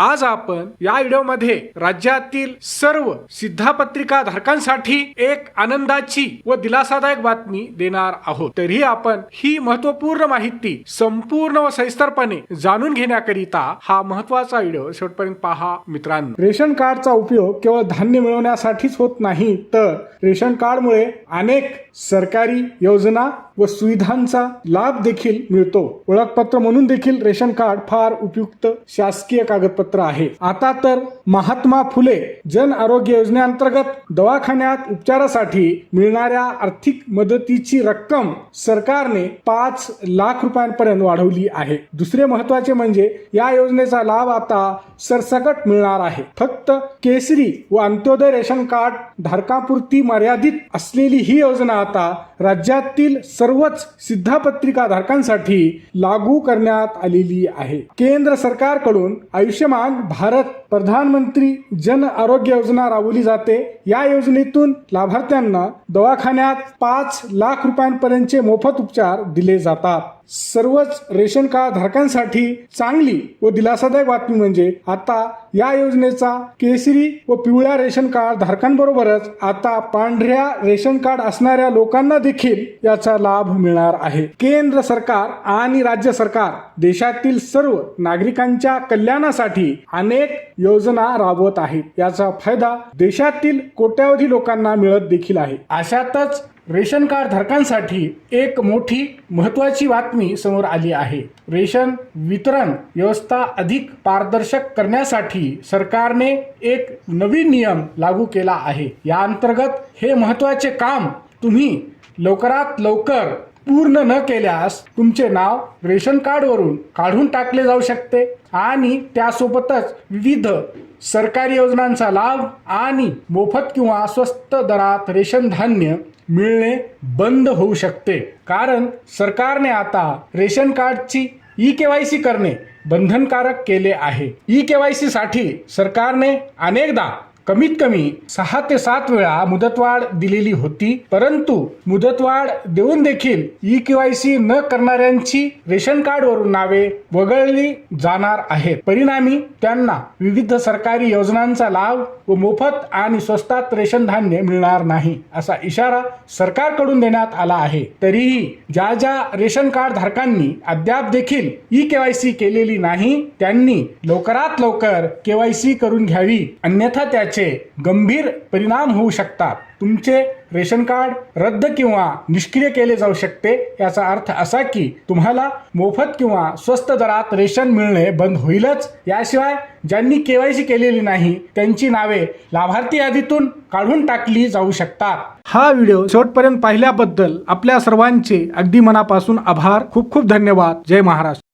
आज आपण या व्हिडिओमध्ये राज्यातील सर्व सिद्धापत्रिका धारकांसाठी एक आनंदाची व दिलासादायक बातमी देणार आहोत. तरीही आपण ही महत्त्वपूर्ण माहिती संपूर्ण व सविस्तरपणे जाणून घेण्याकरिता हा महत्त्वाचा व्हिडिओ शेवटपर्यंत पहा मित्रांनो. रेशन कार्डचा उपयोग केवळ धान्य मिळवण्यासाठीच होत नाही तर रेशन कार्डमुळे अनेक सरकारी योजना व सुविधांचा लाभ देखील मिळतो. ओळखपत्र म्हणून देखील रेशन कार्ड फार उपयुक्त शासकीय कागदपत्र आहे. आता तर महात्मा फुले जन आरोग्य योजनेअंतर्गत दवाखान्यात उपचारासाठी मिळणाऱ्या आर्थिक मदतीची रक्कम सरकारने पाच लाख रुपयांपर्यंत वाढवली आहे. दुसरे महत्त्वाचे म्हणजे या योजनेचा लाभ आता सरसकट मिळणार आहे. फक्त केसरी व अंत्योदय रेशन कार्ड धारकापुरती मर्यादित असलेली ही योजना आता राज्यातील सर्वच सिद्धापत्रिकाधारकांसाठी लागू करण्यात आलेली आहे. केंद्र सरकारकडून आयुष्यमान भारत प्रधानमंत्री जन आरोग्य योजना राबवली जाते. या योजनेतून लाभार्थ्यांना दवाखान्यात पाच लाख रुपयांपर्यंतचे मोफत उपचार दिले जातात. सर्वच रेशन कार्ड धारकांसाठी चांगली व दिलासादायक बातमी म्हणजे आता या योजनेचा केसरी व पिवळ्या रेशन कार्ड धारकांबरोबरच आता पांढऱ्या रेशन कार्ड असणाऱ्या लोकांना देखील याचा लाभ मिळणार आहे. केंद्र सरकार आणि राज्य सरकार देशातील सर्व नागरिकांच्या कल्याणासाठी अनेक योजना राबवत आहेत. याचा फायदा देशातील कोट्यावधी लोकांना मिळत देखील आहे. अशातच रेशन कार्ड धारकांसाठी एक मोठी महत्वाची बातमी समोर आली आहे. रेशन वितरण व्यवस्था अधिक पारदर्शक करण्यासाठी सरकारने एक नवीन नियम लागू केला आहे. या अंतर्गत हे महत्त्वाचे काम तुम्ही लवकरात लवकर पूर्ण न केल्यास तुमचे नाव रेशन कार्डवरून काढून टाकले जाऊ शकते आणि त्यासोबतच विविध सरकारी योजनांचा लाभ आणि मोफत किंवा स्वस्त दरात रेशन धान्य मिळणे बंद होऊ शकते. कारण सरकारने आता रेशन कार्डची ई केवायसी करणे बंधनकारक केले आहे. ई केवायसी साठी सरकारने अनेकदा कमीत कमी सहा ते सात वेळा मुदतवाढ दिलेली होती परंतु मुदतवाढ देऊन देखील ई केवायसी न करणाऱ्यांची रेशन कार्डवरून नावे वगळली जाणार आहेत. परिणामी त्यांना विविध सरकारी योजनांचा लाभ व मोफत आणि स्वस्तात रेशन धान्य मिळणार नाही असा इशारा सरकारकडून देण्यात आला आहे. तरीही ज्या ज्या रेशन कार्ड धारकांनी अद्याप देखील ई केवायसी केलेली नाही त्यांनी लवकरात लवकर केवायसी करून घ्यावी. अन्यथा त्याचे गंभीर परिणाम होऊ शकतात. तुमचे रेशन कार्ड रद्द किंवा निष्क्रिय केले जाऊ शकते. याचा अर्थ असा की तुम्हाला मोफत किंवा स्वस्त दरात रेशन मिळणे बंद होईलच. याशिवाय ज्यांनी केवायसी केलेली नाही त्यांची नावे लाभार्थी यादीतून काढून टाकली जाऊ शकतात. हा व्हिडिओ शेवटपर्यंत पाहिल्याबद्दल आपल्या सर्वांचे अगदी मनापासून आभार. खूप खूप धन्यवाद. जय महाराष्ट्र.